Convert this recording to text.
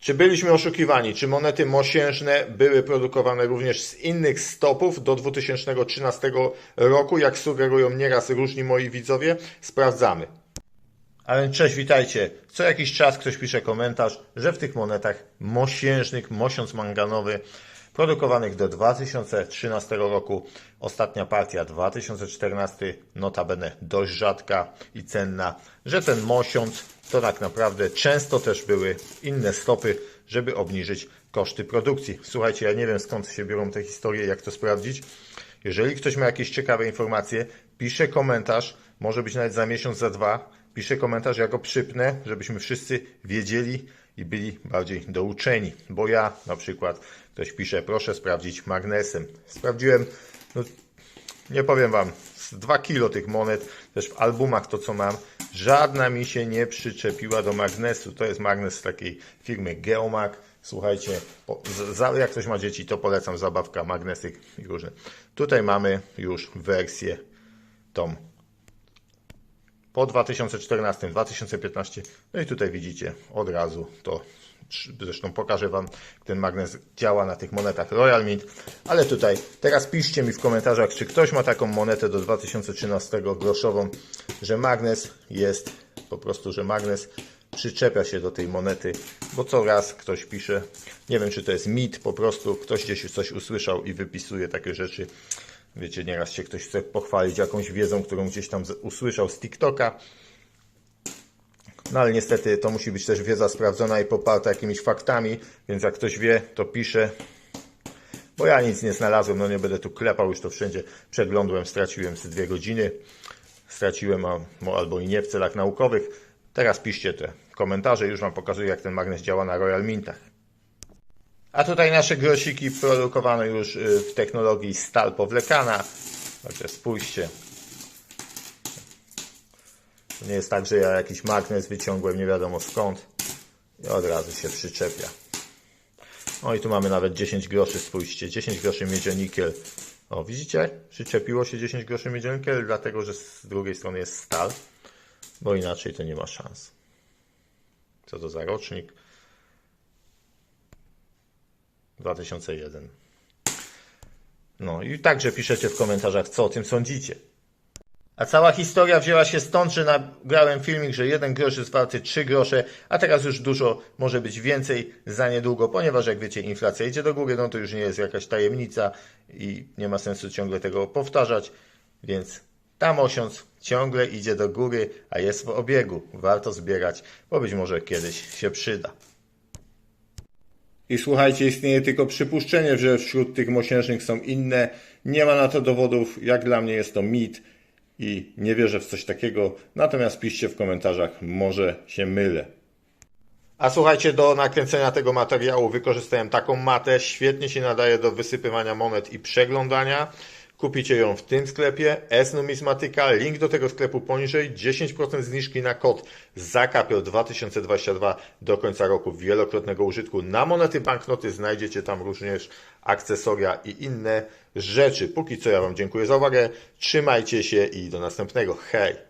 Czy byliśmy oszukiwani? Czy monety mosiężne były produkowane również z innych stopów do 2013 roku, jak sugerują nieraz różni moi widzowie? Sprawdzamy. A więc cześć, witajcie. Co jakiś czas ktoś pisze komentarz, że w tych monetach mosiężnych, mosiąc manganowy, produkowanych do 2013 roku, ostatnia partia 2014, notabene dość rzadka i cenna, że ten mosiąc to tak naprawdę często też były inne stopy, żeby obniżyć koszty produkcji. Słuchajcie, ja nie wiem skąd się biorą te historie, jak to sprawdzić. Jeżeli ktoś ma jakieś ciekawe informacje, pisze komentarz, może być nawet za miesiąc, za dwa, pisze komentarz, ja go przypnę, żebyśmy wszyscy wiedzieli i byli bardziej douczeni. Bo ja na przykład, ktoś pisze, proszę sprawdzić magnesem. Sprawdziłem, no, nie powiem Wam, z 2 kilo tych monet, też w albumach to co mam, żadna mi się nie przyczepiła do magnesu. To jest magnes z takiej firmy Geomag. Słuchajcie, po, za, jak ktoś ma dzieci, to polecam zabawka, magnesy i różne. Tutaj mamy już wersję tą po 2014, 2015. No i tutaj widzicie od razu to. Zresztą pokażę Wam, ten magnes działa na tych monetach Royal Mint. Ale tutaj, teraz piszcie mi w komentarzach, czy ktoś ma taką monetę do 2013 groszową, że magnes jest, po prostu, że magnes przyczepia się do tej monety, bo co raz ktoś pisze, nie wiem czy to jest mit, po prostu ktoś gdzieś coś usłyszał i wypisuje takie rzeczy. Wiecie, nieraz się ktoś chce pochwalić jakąś wiedzą, którą gdzieś tam usłyszał z TikToka. No ale niestety to musi być też wiedza sprawdzona i poparta jakimiś faktami, więc jak ktoś wie, to pisze. Bo ja nic nie znalazłem, no nie będę tu klepał, już to wszędzie przeglądłem, straciłem z dwie godziny. Straciłem albo i nie w celach naukowych. Teraz piszcie te komentarze, już Wam pokazuję, jak ten magnes działa na Royal Mintach. A tutaj nasze grosiki produkowane już w technologii stal powlekana. Także spójrzcie. Nie jest tak, że ja jakiś magnes wyciągłem nie wiadomo skąd i od razu się przyczepia. No i tu mamy nawet 10 groszy, spójrzcie, 10 groszy miedzionikiel. O, widzicie? Przyczepiło się 10 groszy miedzionikiel, dlatego że z drugiej strony jest stal, bo inaczej to nie ma szans. Co to za rocznik? 2001. No i także piszecie w komentarzach, co o tym sądzicie. A cała historia wzięła się stąd, że nagrałem filmik, że jeden grosz jest warty 3 grosze, a teraz już dużo może być więcej za niedługo, ponieważ jak wiecie inflacja idzie do góry, no to już nie jest jakaś tajemnica i nie ma sensu ciągle tego powtarzać, więc tam osiąc ciągle idzie do góry, a jest w obiegu. Warto zbierać, bo być może kiedyś się przyda. I słuchajcie, istnieje tylko przypuszczenie, że wśród tych mosiężnych są inne. Nie ma na to dowodów. Jak dla mnie jest to mit i nie wierzę w coś takiego. Natomiast piszcie w komentarzach, może się mylę. A słuchajcie, do nakręcenia tego materiału wykorzystałem taką matę. Świetnie się nadaje do wysypywania monet i przeglądania. Kupicie ją w tym sklepie, S-Numismatyka, link do tego sklepu poniżej, 10% zniżki na kod ZAKAPIOL 2022 do końca roku wielokrotnego użytku. Na monety, banknoty znajdziecie tam również akcesoria i inne rzeczy. Póki co ja Wam dziękuję za uwagę, trzymajcie się i do następnego. Hej!